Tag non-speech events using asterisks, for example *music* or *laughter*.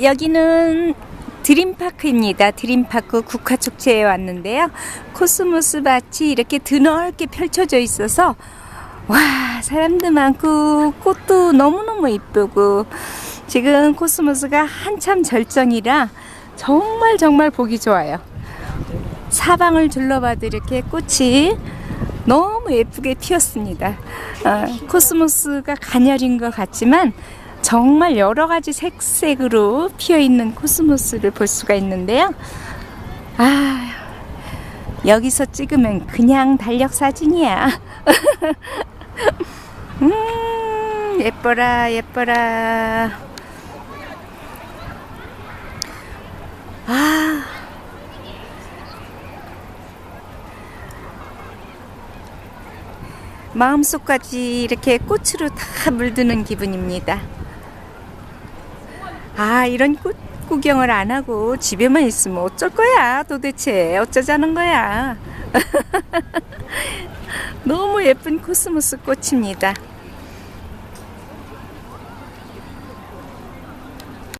여기는 드림파크입니다. 드림파크 국화축제에 왔는데요. 코스모스 밭이 이렇게 드넓게 펼쳐져 있어서 와 사람도 많고 꽃도 너무너무 이쁘고 지금 코스모스가 한참 절정이라 정말 정말 보기 좋아요. 사방을 둘러봐도 이렇게 꽃이 너무 예쁘게 피었습니다. 어, 코스모스가 가녀린 것 같지만 정말 여러 가지 색색으로 피어 있는 코스모스를 볼 수가 있는데요. 아, 여기서 찍으면 그냥 달력 사진이야. *laughs* 음, 예뻐라, 예뻐라. 아. 마음속까지 이렇게 꽃으로 다 물드는 기분입니다. 아, 이런 꽃 구경을 안 하고 집에만 있으면 어쩔 거야, 도대체. 어쩌자는 거야. *laughs* 너무 예쁜 코스모스 꽃입니다.